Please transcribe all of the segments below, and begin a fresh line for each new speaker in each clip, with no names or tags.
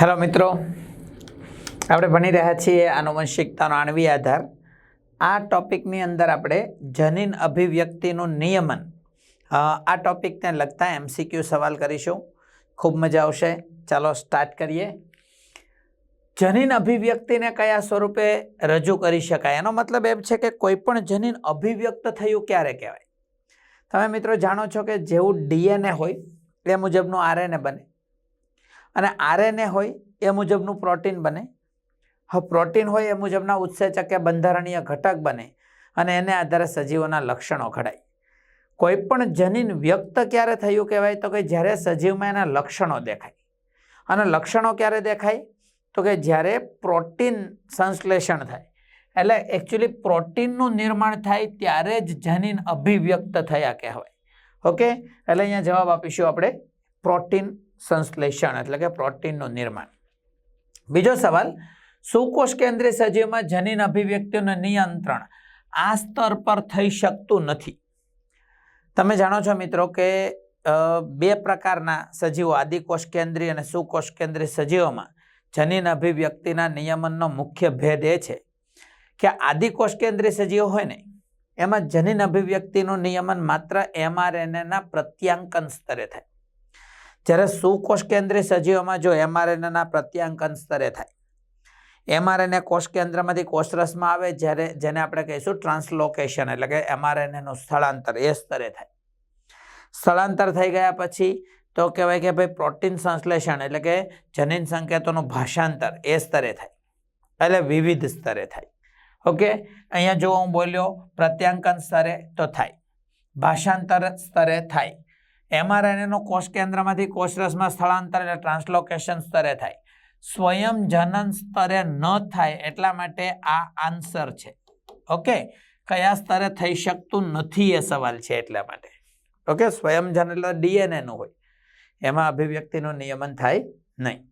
Hello મિત્રો. આપણે ભણી રહ્યા છીએ આનુવંશિકતાનો આણવી આધાર. આ ટોપિકની અંદર આપણે જનીન અભિવ્યક્તિનું નિયમન આ ટોપિકને લગતા એમસીક્યુ સવાલ કરીશું. ખૂબ મજા આવશે. ચાલો સ્ટાર્ટ કરીએ. જનીન અભિવ્યક્તિને કયા સ્વરૂપે રજૂ કરી શકાય? એનો મતલબ એમ છે કે કોઈપણ જનીન અભિવ્યક્ત થયું ક્યારે કહેવાય? તમે મિત્રો જાણો છો કે જેવું ડીએનએ હોય, એ મુજબનું આરએનએ બને. અને આરએનએ હોય એ મુજબનું પ્રોટીન બને. હવે પ્રોટીન હોય એ મુજબના ઉત્સેચક કે બંધારણીય ઘટક બને અને એને આધારે સજીવોના લક્ષણો ઘડાય. કોઈ પણ જનીન વ્યક્ત ક્યારે થયું કહેવાય? તો કે જ્યારે સજીવમાં એના લક્ષણો દેખાય. અને લક્ષણો ક્યારે દેખાય? તો કે જ્યારે પ્રોટીન સંશ્લેષણ થાય. એટલે એકચ્યુઅલી પ્રોટીનનું નિર્માણ થાય ત્યારે જ જનીન અભિવ્યક્ત થયા કહેવાય. ઓકે એટલે અહીંયા જવાબ આપીશું આપણે પ્રોટીન સંશ્લેષણ, એટલે કે પ્રોટીનનું નિર્માણ. બીજો સવાલ, સુકોષ કેન્દ્રીય સજીવમાં જનીન અભિવ્યક્તિનું નિયંત્રણ આ સ્તર પર થઈ શકતું નથી. તમે જાણો છો મિત્રો કે બે પ્રકારના સજીવો, આદિકોષ કેન્દ્રીય અને સુકોષ કેન્દ્રીય સજીવોમાં જનીન અભિવ્યક્તિના નિયમનનો મુખ્ય ભેદ એ છે કે આદિકોષ કેન્દ્રીય સજીવો હોય ને, એમાં જનીન અભિવ્યક્તિનું નિયમન માત્ર એમઆરએનએના પ્રત્યાંકન સ્તરે થાય. જ્યારે સુકોષ કેન્દ્રીય સજીવોમાં જો એમઆરએનએના પ્રત્યાંકન સ્તરે થાય, એમઆરએનએ કોષ કેન્દ્રમાંથી કોષરસમાં આવે, જ્યારે જેને આપણે કહીશું ટ્રાન્સલોકેશન, એટલે કે એમઆરએનએનું સ્થળાંતર, એ સ્તરે થાય. સ્થળાંતર થઈ ગયા પછી તો કહેવાય કે ભાઈ પ્રોટીન સંશ્લેષણ, એટલે કે જનીન સંકેતોનું ભાષાંતર, એ સ્તરે થાય. એટલે વિવિધ સ્તરે થાય. ઓકે? અહીંયા જો હું બોલ્યો, પ્રત્યાંકન સ્તરે તો થાય. ભાષાંતર સ્તરે થાય. એમઆરએનએનું કોષ કેન્દ્રમાંથી કોષરસમાં સ્થળાંતર એટલે ટ્રાન્સલોકેશન સ્તરે થાય. સ્વયં જનન સ્તરે ન થાય એટલા માટે આ આન્સર છે. ઓકે? કયા સ્તરે થઈ શકતું નથી એ સવાલ છે એટલા માટે. ઓકે? સ્વયં જન એટલે ડીએનએનું હોય. એમાં અભિવ્યક્તિનું નિયમન થાય નહીં.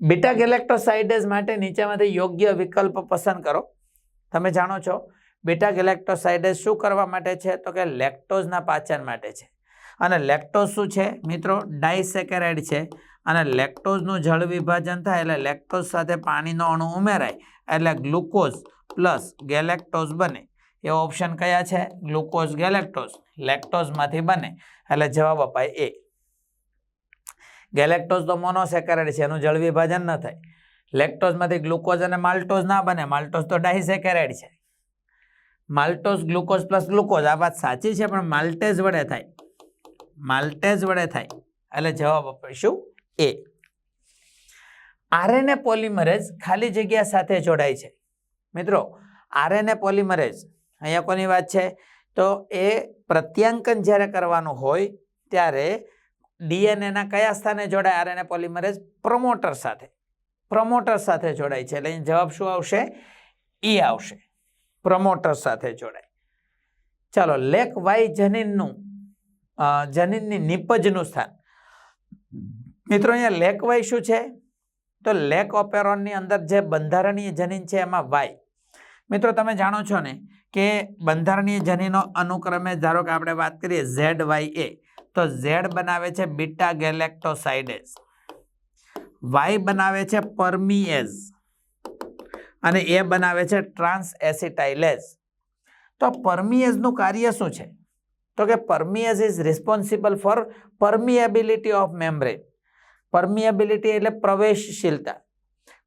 બીટા ગેલેક્ટોસાઇડેઝ માટે નીચેમાંથી યોગ્ય વિકલ્પ પસંદ કરો. તમે જાણો છો, બીટા ગેલેક્ટોસાઇડેઝ શું કરવા માટે છે? તો કે લેક્ટોઝના પાચન માટે છે. અને લેક્ટોઝ શું છે? મિત્રો ડાયસેકેરાઇડ છે. અને લેક્ટોઝનું જળ વિભાજન થાય એટલે લેક્ટોઝ સાથે પાણીનો અણુ ઉમેરાય એટલે ગ્લુકોઝ પ્લસ ગેલેક્ટોઝ બને. એ ઓપ્શન કયા છે? ગ્લુકોઝ ગેલેક્ટોઝ લેક્ટોઝમાંથી બને. એટલે જવાબ અપાય એ ગેલેક્ટોઝ તો મોનોસેકેરાઇડ છે, એનું જળ વિભાજન ન થાય. લેક્ટોઝમાંથી ગ્લુકોઝ અને માલ્ટોઝ ના બને. માલ્ટોઝ તો ડાયસેકેરાઇડ છે. માલ્ટોઝ ગ્લુકોઝ પ્લસ ગ્લુકોઝ આ વાત સાચી છે, પણ માલ્ટેઝ વડે થાય. માલ્ટેઝ વડે થાય. એટલે જવાબ આપીશું એ. આરએનએ પોલિમરેઝ ખાલી જગ્યા સાથે જોડાય છે. મિત્રો, આરએનએ પોલિમરેઝ, અહીંયા કોની વાત છે? તો એ પ્રત્યાંકન જ્યારે કરવાનું હોય, ત્યારે ડીએનએના કયા સ્થાને જોડાય આરએનએ પોલિમરેઝ? પ્રમોટર સાથે. પ્રમોટર સાથે જોડાય છે. એટલે જવાબ શું આવશે? ઈ આવશે. પ્રમોટર સાથે જોડાય. ચાલો લેક વાય જનીનનું જનીનની નિપજનું સ્થાન. મિત્રો, અહીંયા લેક વાય શું છે? તો લેક ઓપેરોનની અંદર જે બંધારણીય જનીન છે, એમાં વાય. મિત્રો, તમે જાણો છો ને કે બંધારણીય જનીનો અનુક્રમે ધારો કે આપણે વાત કરીએ ઝેડ વાય એ, તો ઝેડ બનાવે છે બીટા ગેલેક્ટોસાઇડેઝ વાય બનાવે છે પરમીએઝ. અને એ બનાવે છે ટ્રાન્સ એસિટાઇલેઝ તો પરમીએઝનું કાર્ય શું છે? તો કે permease is responsible for permeability of membrane permeability એટલે પ્રવેશશીલતા.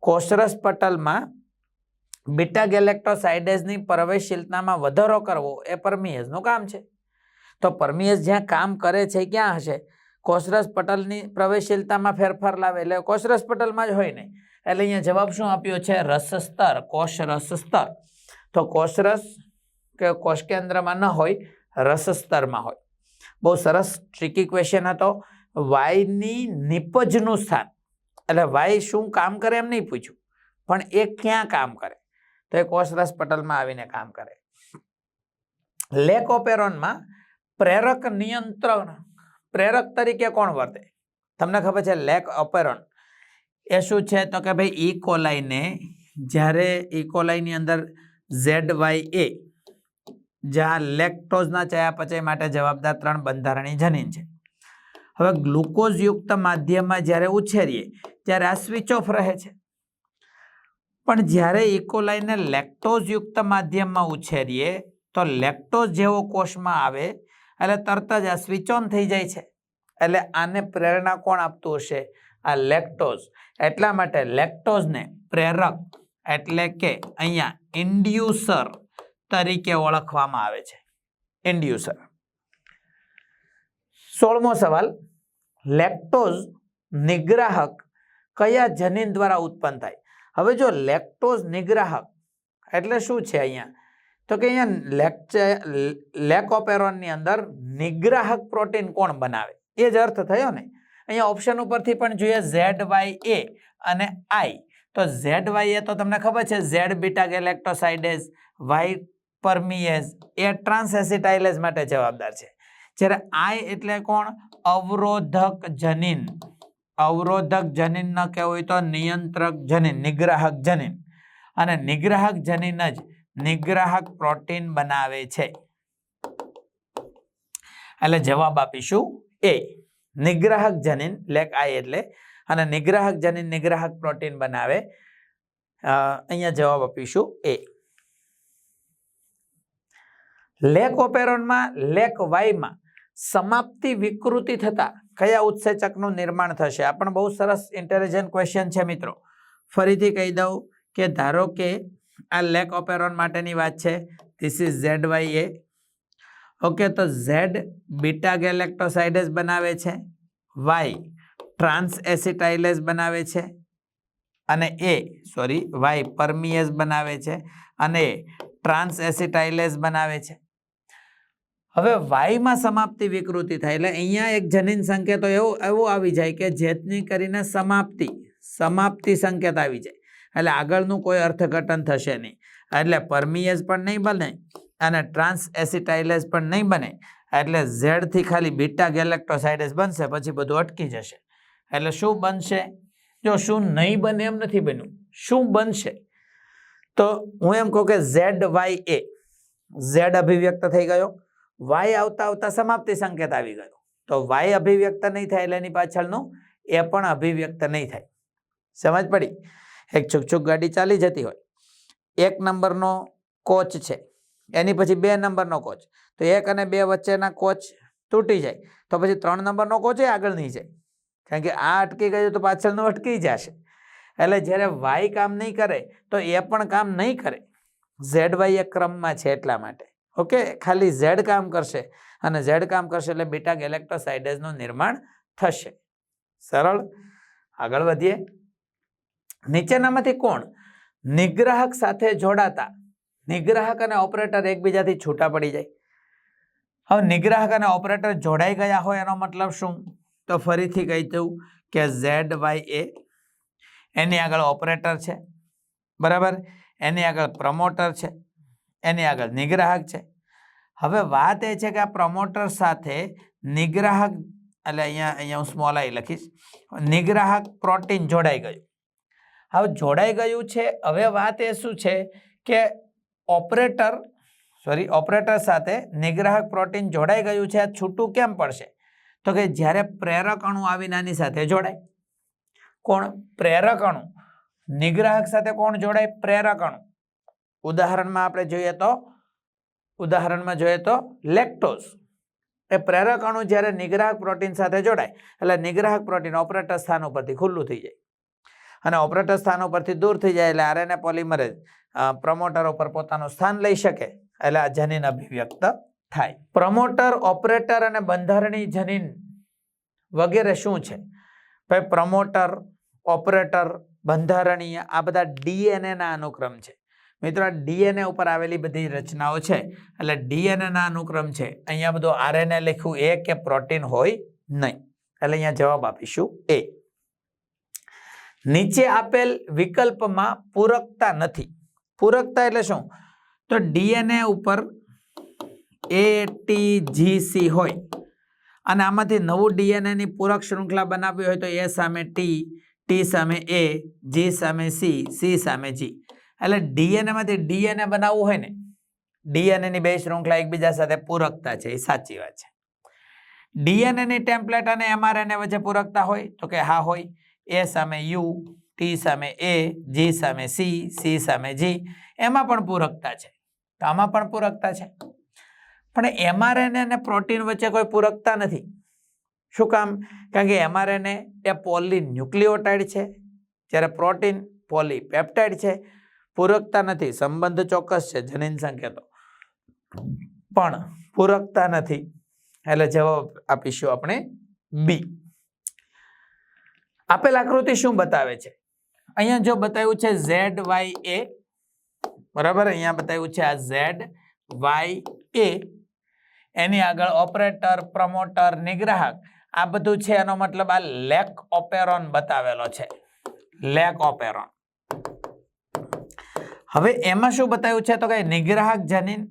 કોષરસ પટલમાં બીટા ગેલેક્ટોસાઇડેસની પ્રવેશશીલતામાં વધારો કરવો એ પરમિયસનું કામ છે. તો પરમિયસ જ્યાં કામ કરે છે ક્યાં હશે? કોષરસ પટલની પ્રવેશશીલતામાં ફેરફાર લાવે એટલે કોષરસ પટલમાં જ હોય ને. એટલે અહીંયા જવાબ શું આપ્યો છે? રસસ્તર કોષ રસસ્તર તો કોષરસ કે કોષ કેન્દ્રમાં ન હોય રસસ્તરમાં હોય. બહુ સરસ ટ્રિકી ક્વેશ્ચન હતો. વાયની નિપજનું સ્થાન. એટલે વાય શું કામ કરે એમ નહીં પૂછ્યું. પણ એ ક્યાં કામ કરે? તો એ કોષરસ પટલમાં આવીને કામ કરે. લેકોપેરોનમાં પ્રેરક નિયંત્રણ. પ્રેરક તરીકે કોણ વર્તે? તમને ખબર છે લેક ઓપેરોન એ શું છે? તો કે ભાઈ ઇકોલાઈને જ્યારે ઇકોલાઈની અંદર ઝેડ વાય એ જ્યાં લેક્ટોઝના ચયાપચય માટે જવાબદાર ત્રણ બંધારણીય જનીન છે. હવે ગ્લુકોઝયુક્ત માધ્યમમાં જ્યારે ઉછેરીએ, ત્યારે આ સ્વિચ ઓફ રહે છે. પણ જ્યારે ઇકોલાઈને લેક્ટોઝયુક્ત માધ્યમમાં ઉછેરીએ, તો લેક્ટોઝ જેવો કોષમાં આવે, એટલે તરત જ આ સ્વિચ ઓન થઈ જાય છે. એટલે આને પ્રેરણા કોણ આપતું હશે? આ લેક્ટોઝ. એટલા માટે લેક્ટોઝને પ્રેરક એટલે કે અહીંયા ઇન્ડ્યુસર તરીકે ઓળખવામાં આવે છે. ઇન્ડ્યુસર સોળમો સવાલ લેક્ટોઝ નિગ્રાહક કયા જનીન દ્વારા ઉત્પન્ન થાય? હવે જો લેક્ટોઝ નિગ્રાહક એટલે શું છે અહીંયા? તો કે અહીંયા લેકોપેરોનની અંદર નિગ્રાહક પ્રોટીન કોણ બનાવે? એ જ અર્થ થયો ને? અહીંયા ઓપ્શન ઉપરથી પણ જોઈએ ઝેડ વાય એ અને આઈ. તો ઝેડ વાય એ તો તમને ખબર છે Z beta galactosidase, Y permease A transacetylase માટે જવાબદાર છે. જ્યારે આય એટલે કોણ? અવરોધક જનીન. અવરોધક જનીન ન કહેવું તો નિયંત્રક જનીન, નિગ્રાહક જનીન. અને નિગ્રાહક જનીન જ નિગ્રાહક પ્રોટીન બનાવે છે. એટલે જવાબ આપીશું એ. નિગ્રાહક જનીન, લેક આઈ એટલે. અને નિગ્રાહક જનીન નિગ્રાહક પ્રોટીન બનાવે. અહીંયા જવાબ આપીશું એ. લેક ઓપેરોનમાં લેક વાયમાં સમાપ્તિ વિકૃતિ થતા કયા ઉત્સેચકનું નિર્માણ થશે? આ પણ બહુ સરસ ઇન્ટેલિજન્ટ ક્વેશ્ચન છે મિત્રો. ફરીથી કહી દઉં કે ધારો કે આ લેક ઓપેરોન માટેની વાત છે this is Z Y A. Okay, તો ઝેડ બીટા ગેલેક્ટોસાઇડસ બનાવે છે, વાય ટ્રાન્સ એસિટાઇલેસ બનાવે છે, અને એ સોરી વાય પરમિયસ બનાવે છે, અને ટ્રાન્સ એસિટાઇલેસ બનાવે છે. હવે વાયમાં સમાપ્તિ વિકૃતિ થાય એટલે અહીંયા એક જનીન સંકેતો એવો એવો આવી જાય કે જેતની કરીને સમાપ્તિ સમાપ્તિ સંકેત આવી જાય. એટલે આગળનું કોઈ અર્થઘટન થશે નહીં. એટલે પરમિએસ પણ નહીં બને અને ટ્રાન્સ એસિટાઇલેસ પણ નહીં બને. એટલે ઝેડથી ખાલી બીટા ગેલેક્ટોસાઇડસ બનશે, પછી બધું અટકી જશે. એટલે શું બનશે? જો શું નહીં બને એમ નથી બન્યું. શું બનશે? તો હું એમ કહું કે ઝેડ વાય એ ઝેડ અભિવ્યક્ત થઈ ગયો. વાય આવતા આવતા સમાપ્તિ સંકેત આવી ગયો. તો વાય અભિવ્યક્ત નહીં થાય એટલે એની પાછળનું એ પણ અભિવ્યક્ત નહીં થાય. સમજ પડી? એક છુક છુક ગાડી ચાલી જતી હોય. એક નંબરનો કોચ છે. એની પછી બે નંબરનો કોચ. તો એક અને બે વચ્ચેના કોચ તૂટી જાય. તો પછી ત્રણ નંબરનો કોચ એ આગળ નહીં જાય. કારણ કે આ અટકી ગયું તો પાછળનું અટકી જશે. એટલે જ્યારે વાય કામ નહીં કરે તો એ પણ કામ નહીં કરે. ઝેડ વાય એ ક્રમમાં છે એટલા માટે. ઓકે? ખાલી ઝેડ કામ કરશે અને ઝેડ કામ કરશે એટલે બીટા ગેલેક્ટોસાઇડેઝનું નિર્માણ થશે. સરળ? આગળ વધીએ. નીચેનામાંથી કોણ નિગ્રાહક સાથે જોડાતા? નિગ્રાહક અને ઓપરેટર એકબીજાથી છૂટા પડી જાય. હવે નિગ્રાહક અને ઓપરેટર જોડાઈ ગયા હોય એનો મતલબ શું? તો ફરીથી કહી દઉં કે ઝેડ વાય એ એની આગળ ઓપરેટર છે. બરાબર? એની આગળ પ્રમોટર છે. એની આગળ નિગ્રાહક છે. હવે વાત એ છે કે આ પ્રમોટર સાથે નિગ્રાહક, એટલે અહીંયા અહીંયા હું સ્મોલ આઈ લખીશ, નિગ્રાહક પ્રોટીન જોડાઈ ગયું. હવે જોડાઈ ગયું છે, હવે વાત એ શું છે કે ઓપરેટર સોરી ઓપરેટર સાથે નિગ્રાહક પ્રોટીન જોડાઈ ગયું છે, આ છૂટું કેમ પડશે? તો કે જ્યારે પ્રેરક અણુ આવીને આની સાથે જોડાય. કોણ? પ્રેરક અણુ. નિગ્રાહક સાથે કોણ જોડાય? પ્રેરક અણુ. ઉદાહરણમાં આપણે જોઈએ તો, ઉદાહરણમાં જોઈએ તો લેક્ટોઝ એ પ્રેરક અણુ જ્યારે નિગ્રાહક પ્રોટીન સાથે જોડાય, એટલે નિગ્રાહક પ્રોટીન ઓપરેટર સ્થાન ઉપરથી ખુલ્લું થઈ જાય. અને ઓપરેટર સ્થાન ઉપરથી દૂર થઈ જાય એટલે આરએનએ પોલિમરે પ્રમોટર ઉપર પોતાનું સ્થાન લઈ શકે, એટલે આ જનીન અભિવ્યક્ત થાય. પ્રમોટર ઓપરેટર અને બંધારણી જનીન વગેરે શું છે? ભાઈ પ્રમોટર ઓપરેટર બંધારણીય આ બધા ડીએનએના અનુક્રમ છે. મિત્રો, આ ડીએનએ ઉપર આવેલી બધી રચનાઓ છે. એટલે ડીએનએ ના અનુક્રમ છે. અહીંયા બધું આરએનએ લખ્યું, એ કે પ્રોટીન હોય નહીં. એટલે અહીંયા જવાબ આપીશું, એ. નીચે આપેલ વિકલ્પમાં પૂરકતા નથી. પૂરકતા એટલે શું? તો ડીએનએ ઉપર એ ટી જી સી હોય અને આમાંથી નવું ડીએનએની પૂરક શૃંખલા બનાવવી હોય તો એ સામે ટી ટી સામે એ જી સામે સી સી સામે જી એટલે ડીએનએ માંથી ડીએનએ બનાવવું હોય ને ડીએનએ ની બે શૃંખલા એકબીજા સાથે પૂરકતા છે એ સાચી વાત છે. ડીએનએની ટેમ્પલેટ અને એમઆરએનએ વચ્ચે પૂરકતા હોય તો કે હા હોય એ સામે યુ ટી સામે એ જી સામે સી સી સામે જી એમાં પણ પૂરકતા છે. તો આમાં પણ પૂરકતા છે. પણ એમઆરએનએ અને પ્રોટીન વચ્ચે કોઈ પૂરકતા નથી. શું કામ? કારણ કે એમઆરએનએ એ પોલી ન્યુક્લિયોટાઇડ છે. જ્યારે પ્રોટીન પોલી પેપ્ટાઇડ છે. પૂરકતા નથી. સંબંધ ચોક્કસ છે, જનીન સંકેતો. પણ પૂરકતા નથી. એટલે જવાબ આપીશું આપણે બી આપેલ આકૃતિ શું બતાવે છે? અહીંયા જો બતાવ્યું છે ઝેડ, વાય, એ. બરાબર? અહીંયા બતાવ્યું છે આ ઝેડ, વાય, એ. એની આગળ ઓપરેટર, પ્રમોટર, નિગ્રાહક. આ બધું છે, એનો મતલબ આ લેક ઓપેરોન બતાવેલો છે. Lac operon. હવે એમાં શું બતાવ્યું છે? તો કે નિગ્રાહક જનીન,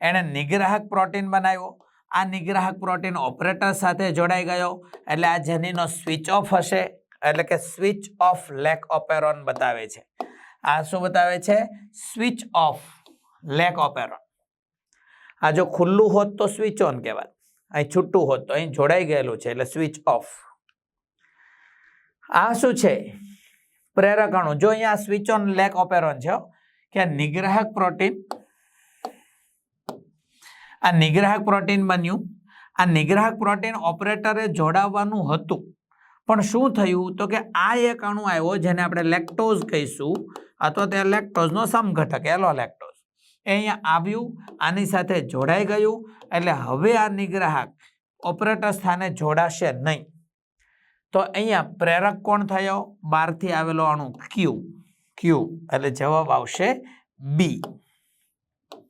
એણે નિગ્રાહક પ્રોટીન બનાવ્યો. આ નિગ્રાહક પ્રોટીન ઓપરેટર સાથે જોડાઈ ગયો. એટલે આ જનીનો સ્વિચ ઓફ હશે. એટલે કે સ્વિચ ઓફ લેક ઓપેરોન બતાવે છે. આ શું બતાવે છે? Switch off lac operon. આ જો ખુલ્લું હોત તો સ્વિચ ઓન કહેવાય. અહીં છૂટું હોત તો અહીં જોડાઈ ગયેલું છે. એટલે સ્વિચ ઓફ. આ શું છે? પ્રેરકણું જો અહીંયા સ્વિચ ઓન લેક ઓપેરોન છે કે આ નિગ્રાહક પ્રોટીન? આ નિગ્રાહક પ્રોટીન બન્યું. આ નિગ્રાહક પ્રોટીન ઓપરેટરે જોડાવવાનું હતું. પણ શું થયું? તો કે આ એક અણુ આવ્યો જેને આપણે લેક્ટોઝ કહીશું, અથવા તે લેક્ટોઝનો સમઘટક એલો લેક્ટોઝ. એ અહીંયા આવ્યું, આની સાથે જોડાઈ ગયું, એટલે હવે આ નિગ્રાહક ઓપરેટર સ્થાને જોડાશે નહીં. તો અહીંયા પ્રેરક કોણ થયો? બહારથી આવેલો અણુ ક્યુ ક્યુ એટલે જવાબ આવશે બી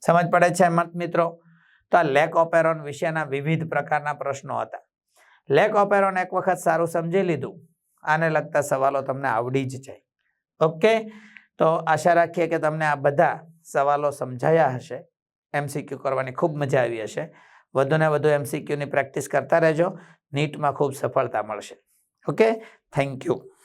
સમજ પડે છે, મત મિત્રો? તો આ લેક ઓપેરોન વિશેના વિવિધ પ્રકારના પ્રશ્નો હતા. લેક ઓપેરોન એક વખત સારું સમજી લીધું. આને લગતા સવાલો તમને આવડી જ જાય. ઓકે તો આશા રાખીએ કે તમને આ બધા સવાલો સમજાયા હશે. એમસીક્યુ કરવાની ખૂબ મજા આવી હશે. વધુને વધુ એમસીક્યુની પ્રેક્ટિસ કરતા રહેજો. નીટમાં ખૂબ સફળતા મળશે. Okay thank you